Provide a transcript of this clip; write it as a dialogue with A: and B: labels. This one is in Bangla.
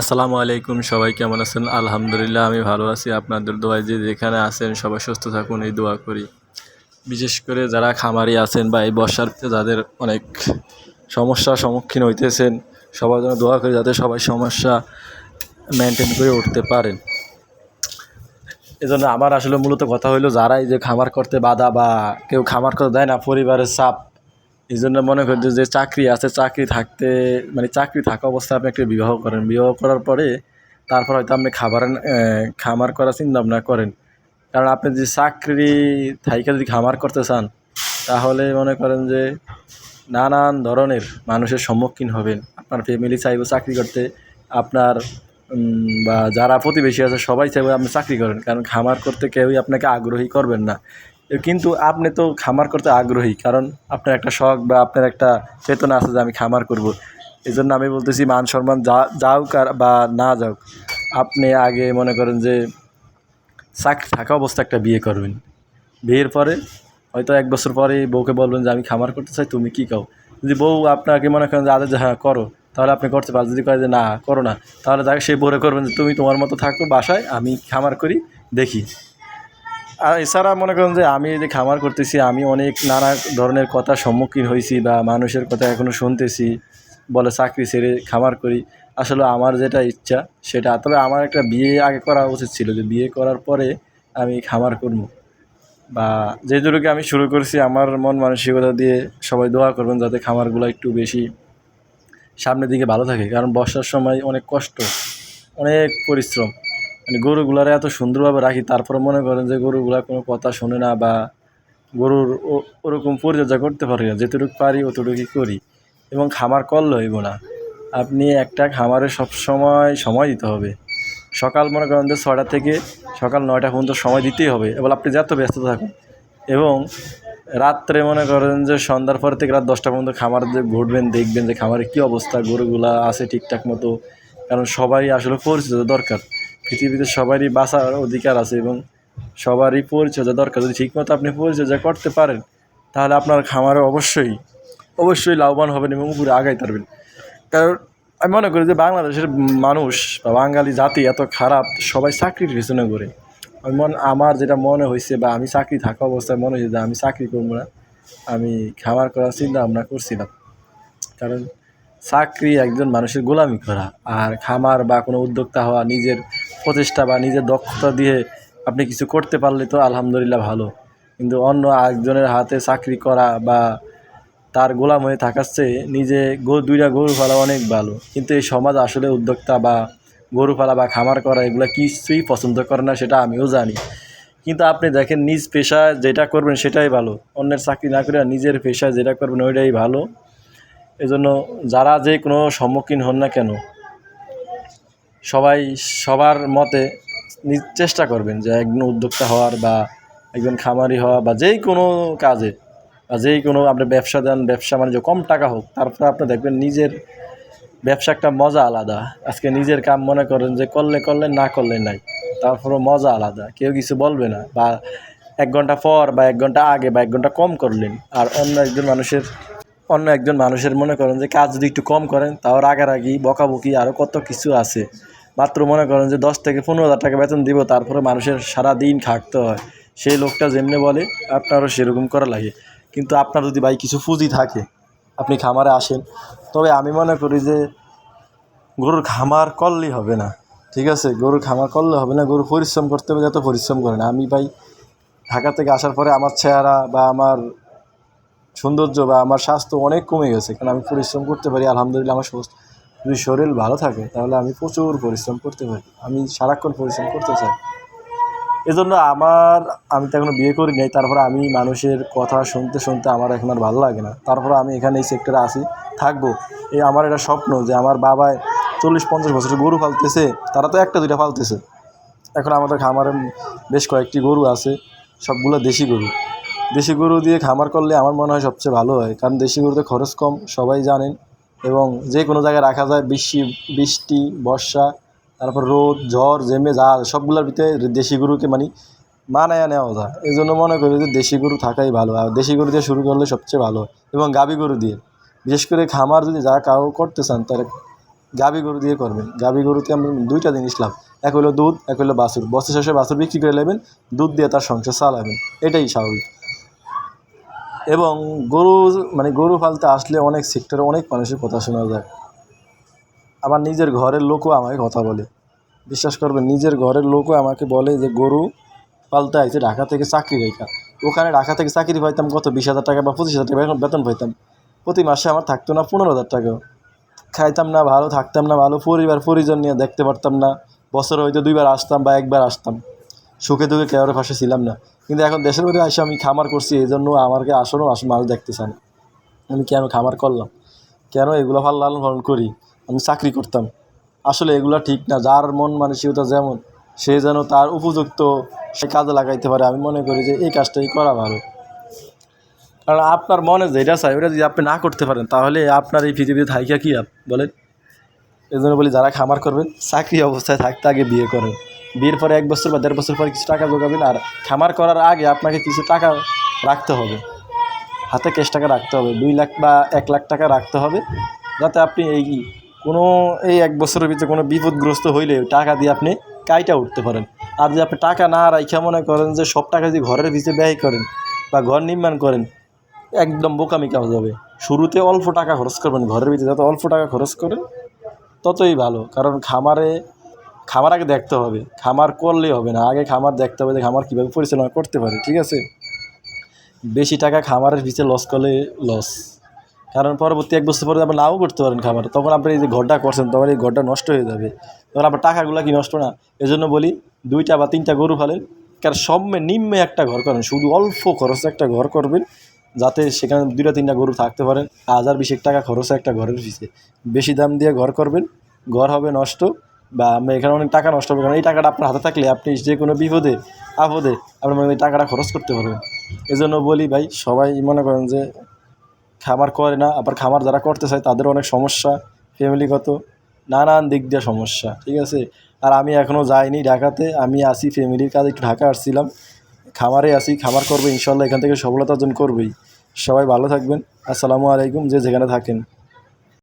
A: আসসালামু আলাইকুম, সবাই কেমন আছেন? আলহামদুলিল্লাহ, আমি ভালো আছি। আপনাদের দোয়ায় যে যেখানে আছেন, সবাই সুস্থ থাকুন, এই দোয়া করি। বিশেষ করে যারা খামারি আছেন বা এই বর্ষার যাদের অনেক সমস্যার সম্মুখীন হইতেছেন, সবার জন্য দোয়া করি যাতে সবাই সমস্যা মেনটেন করে উঠতে পারেন। এজন্য আমার আসলে মূলত কথা হলো যারা এই যে খামার করতে বাধা বা কেউ খামার করতে দেয় না, পরিবারের চাপ এই জন্য মনে করি যে চাকরি আছে, চাকরি থাকতে মানে চাকরি থাকা অবস্থায় আপনি একটা বিবাহ করেন। বিবাহ করার পরে তারপর হয়তো আপনি খাবার খামার করার চিন্তা ভাবনা করেন। কারণ আপনি যদি চাকরি থাইকে যদি খামার করতে চান, তাহলে মনে করেন যে নানান ধরনের মানুষের সম্মুখীন হবেন। আপনার ফ্যামিলি চাইবে চাকরি করতে, আপনার বা যারা প্রতিবেশী আছে সবাই চাইবে আপনি চাকরি করেন। কারণ খামার করতে কেউই আপনাকে আগ্রহী করবেন না। কিন্তু আপনি তো খামার করতে আগ্রহী, কারণ আপনার একটা শখ বা আপনার একটা চেতনা আছে যে আমি খামার করব। এই জন্য আমি বলতেছি মান সম্মান যা যাওক আর, বা না যাওক আপনি আগে মনে করেন যে চাকরি থাকা অবস্থা একটা বিয়ে করবেন। বিয়ের পরে হয়তো এক বছর পরে বউকে বলবেন যে, আমি খামার করতে চাই, তুমি কী কাও? যদি বউ আপনাকে মনে করেন যে আদের যে হ্যাঁ করো। তাহলে আপনি করতে পারেন। যদি কয় যে, না, করো না, তাহলে তাকে সে বলে করবেন যে, তুমি তোমার মতো থাকো, বাসায় আমি খামার করি, দেখি। আর এছাড়া মনে করেন যে আমি যে খামার করতেছি, আমি অনেক নানা ধরনের কথার সম্মুখীন হয়েছি বা মানুষের কথা এখনও শুনতেছি, বলে চাকরি ছেড়ে খামার করি। আসলে আমার যেটা ইচ্ছা সেটা, তবে আমার একটা বিয়ে আগে করা উচিত ছিল যে বিয়ে করার পরে আমি খামার করব। বা যে দুটোকে আমি শুরু করছি, আমার মন মানসিকতা দিয়ে সবাই দোয়া করবেন যাতে খামারগুলো একটু বেশি সামনের দিকে ভালো থাকে। কারণ বর্ষার সময় অনেক কষ্ট, অনেক পরিশ্রম। মানে গরুগুলারে এত সুন্দরভাবে রাখি, তারপরে মনে করেন যে গরুগুলা কোনো কথা শোনে না বা গরুর ওরকম পরিচর্যা করতে পারি না, যেটুকু পারি অতটুকুই করি। এবং খামার করলে হইব না। আপনি একটা খামারে সবসময় সময় সময় দিতে হবে। সকাল মনে করেন যে ছটা থেকে সকাল নয়টা পর্যন্ত সময় দিতেই হবে, এবার আপনি যত ব্যস্ত থাকুন। এবং রাত্রে মনে করেন যে সন্ধ্যার পর থেকে রাত দশটা পর্যন্ত খামার যে ঘুরবেন, দেখবেন যে খামারে কী অবস্থা, গরুগুলা আছে ঠিকঠাক মতো। কারণ সবাই আসলে পরিচর্যা দরকার। পৃথিবীতে সবারই বাঁচার অধিকার আছে এবং সবারই পরিচর্যা দরকার। যদি ঠিকমতো আপনি পরিচর্যা করতে পারেন, তাহলে আপনার খামারে অবশ্যই অবশ্যই লাভবান হবেন এবং উপরে আগাই পারবেন কারণ আমি মনে করি যে বাংলাদেশের মানুষ বা বাঙালি জাতি এত খারাপ, সবাই চাকরির পিছনে করে আমি মন আমার যেটা মনে হয়েছে বা আমি চাকরি থাকা অবস্থায় মনে হয়েছে যে আমি চাকরি করব না, আমি খামার করার চিন্তা ভাবনা করছিলাম। কারণ চাকরি একজন মানুষের গোলামি করা আর খামার বা কোনো উদ্যোক্তা হওয়া নিজের প্রচেষ্টা বা নিজের দক্ষতা দিয়ে আপনি কিছু করতে পারলে তো আলহামদুলিল্লাহ ভালো। কিন্তু অন্য একজনের হাতে চাকরি করা বা তার গোলাম হয়ে থাকার চেয়ে নিজে গরু দুইটা গরু পালা অনেক ভালো। কিন্তু এই সমাজ আসলে উদ্যোক্তা বা গরু পালা বা খামার করা এগুলো কিছুই পছন্দ করে না, সেটা আমিও জানি। কিন্তু আপনি দেখেন নিজ পেশায় যেটা করবেন সেটাই ভালো। অন্যের চাকরি না করে নিজের পেশায় যেটা করবেন ওইটাই ভালো। এজন্য যারা যে কোনো সম্মুখীন হন না কেন সবাই সবার মতে চেষ্টা করবেন যে একজন উদ্যোক্তা হওয়ার বা একজন খামারি হওয়া বা যেই কোনো কাজে বা যেই কোনো আপনি ব্যবসা দেন, ব্যবসা মানে যে কম টাকা হোক, তারপরে আপনি দেখবেন নিজের ব্যবসা একটা মজা আলাদা। আজকে নিজের কাম মনে করেন যে করলে করলে, না করলে নাই। তারপরে মজা আলাদা। কেউ কিছু বলবে না। বা এক ঘণ্টা পর বা এক ঘণ্টা আগে বা এক ঘণ্টা কম করলেন আর অন্য একজন মানুষের অন্য একজন মানুষের মনে করেন যে কাজ যদি একটু কম করেন, তাও রাগারাগি, বকাবকি আরও কত কিছু আছে। মাত্র মনে করেন যে দশ থেকে পনেরো হাজার টাকা বেতন দিব, তারপরে মানুষের সারা দিন খাটতে হয়। সেই লোকটা যেমনি বলে, আপনারও সেরকম করা লাগে। কিন্তু আপনার যদি ভাই কিছু পুঁজি থাকে, আপনি খামারে আসেন, তবে আমি মনে করি যে গরুর খামার করলেই হবে না। ঠিক আছে? গরুর খামার করলে হবে না, গরু পরিশ্রম করতে হবে যত পরিশ্রম করে না। আমি ভাই ঢাকা থেকে আসার পরে আমার চেহারা বা আমার সৌন্দর্য বা আমার স্বাস্থ্য অনেক কমে গেছে, কারণ আমি পরিশ্রম করতে পারি, আলহামদুলিল্লাহ আমার সুস্থ- যদি শরীর ভালো থাকে, তাহলে আমি প্রচুর পরিশ্রম করতে পারি, আমি সারাক্ষণ পরিশ্রম করতে চাই। এজন্য আমার, আমি তো এখনও বিয়ে করি নাই, তারপরে আমি মানুষের কথা শুনতে শুনতে আমার এখন আর ভালো লাগে না, তারপরে আমি এখানে এই সেক্টরে আসি থাকব। এই আমার এটা স্বপ্ন যে আমার বাবায় চল্লিশ পঞ্চাশ বছরের গরু পালতেছে, তারা তো একটা দুইটা পালতেছে। এখন আমাদের খামারে বেশ কয়েকটি গরু আছে, সবগুলো দেশি গরু। দেশি গরু দিয়ে খামার করলে আমার মনে হয় সবচেয়ে ভালো হয়। কারণ দেশি গরুতে খরচ কম, সবাই জানেন। এবং যে কোনো জায়গায় রাখা যায়, বৃষ্টি বৃষ্টি, বর্ষা, তারপর রোদ, ঝড়, জেমে যা সবগুলোর ভিতরে দেশি গরুকে মানে মানায় নেওয়া যায়। এই জন্য মনে করি যে দেশি গরু থাকাই ভালো। আর দেশি গরু দিয়ে শুরু করলে সবচেয়ে ভালো এবং গাভী গরু দিয়ে। বিশেষ করে খামার যদি যা কাউ করতে চান তাহলে গাভী গরু দিয়ে করবেন। গাভী গরুতে আমরা দুইটা জিনিস লাভ। এক হলো দুধ, এক হলো বাছুর। বছর শেষে বাছুর বিক্রি করে নেবেন, দুধ দিয়ে তার সংসার চালাবেন। এটাই স্বাভাবিক। এবং গরু মানে গরু পালতে আসলে অনেক সেক্টরে অনেক মানুষের কথা শোনা যায়। আবার নিজের ঘরের লোকও আমাকে কথা বলে। বিশ্বাস করবে নিজের ঘরের লোকও আমাকে বলে যে, গরু পালতে আইছে ঢাকা থেকে চাকরি রেখা ওখানে ঢাকা থেকে চাকরি পাইতাম কত? বিশ হাজার টাকা বা পঁচিশ হাজার টাকা বেতন- পাইতাম। প্রতি মাসে আমার থাকতো না পনেরো হাজার টাকা। খাইতাম না, ভালো থাকতাম না, ভালো পরিবার পরিজন নিয়ে দেখতে পারতাম না। বছরে হয়তো দুইবার আসতাম বা একবার আসতাম। সুখে দুঃখে কেউর পাশে ছিলাম না। কিন্তু এখন দেশের বাড়ি এসে আমি খামার করছি এই জন্য আমাকে আসনও আসন মানুষ দেখতে চান আমি কেন খামার করলাম? কেন এগুলো ভালো লালন পালন করি? আমি চাকরি করতাম। আসলে এগুলো ঠিক না, যার মন মানসিকতা যেমন, সে যেন তার উপযুক্ত সে কাজে লাগাইতে পারে। আমি মনে করি যে এই কাজটাই করা ভালো। কারণ আপনার মনে যেটা চাই ওটা যদি আপনি না করতে পারেন, তাহলে আপনার এই পৃথিবীতে থাইকা কী বলেন। এই জন্য বলি, যারা খামার করবেন, চাকরি অবস্থায় থাকতে আগে বিয়ে করেন। বিয়ের পরে এক বছর বা দেড় বছর পরে কিছু টাকা জোগাবেন আর খামার করার আগে আপনাকে কিছু টাকা রাখতে হবে। হাতে ক্যাশ টাকা রাখতে হবে, দুই লাখ বা এক লাখ টাকা রাখতে হবে যাতে আপনি এই কোনো এই এক বছরের ভিতরে কোনো বিপদগ্রস্ত হইলে টাকা দিয়ে আপনি কাইটা উঠতে পারেন। আর যদি আপনি টাকা না রাখা মনে করেন যে সব টাকা যদি ঘরের ভিতরে ব্যয় করেন বা ঘর নির্মাণ করেন, একদম বোকামি কাজ হবে। শুরুতে অল্প টাকা খরচ করবেন ঘরের ভিতরে, যত অল্প টাকা খরচ করেন ততই ভালো। কারণ খামারে খামার আগে দেখতে হবে। খামার করলেই হবে না। আগে খামার দেখতে হবে যে খামার কীভাবে পরিচালনা করতে পারে, ঠিক আছে? বেশি টাকা খামারের পিছিয়ে লস করলে লস কারণ পরবর্তী এক বছর পরে আপনি নাও করতে পারেন খামার। তখন আপনি এই যে ঘরটা করছেন, তখন এই ঘরটা নষ্ট হয়ে যাবে। তখন আপনার টাকাগুলো কি নষ্ট না? এজন্য বলি, দুইটা বা তিনটা গরু ফালেন কারণ সম্মে নিম্নে একটা ঘর করেন। শুধু অল্প খরচে একটা ঘর করবেন, যাতে সেখানে দুইটা তিনটা গরু থাকতে পারেন হাজার বিশেক টাকা খরচে একটা ঘরের পিছিয়ে বেশি দাম দিয়ে ঘর করবেন, ঘর হবে নষ্ট। বা এখানে অনেক টাকা নষ্ট হবে, কারণ এই টাকাটা আপনার হাতে থাকলে আপনি যে কোনো বিপদে, আপদে আপনি মানে টাকাটা খরচ করতে পারবেন। এজন্য বলি ভাই, সবাই মনে করেন যে খামার করে না, আবার খামার যারা করতে চায় তাদের অনেক সমস্যা, ফ্যামিলিগত নানান দিক দিয়ে সমস্যা, ঠিক আছে? আর আমি এখনও যাইনি ঢাকাতে, আমি আসি ফ্যামিলির কাজে, একটু ঢাকা আসছিলাম। খামারে আসি খামার করব, ইনশাল্লাহ এখান থেকে সফলতা অর্জন করবেই। সবাই ভালো থাকবেন, আসসালামু আলাইকুম, যে যেখানে থাকেন।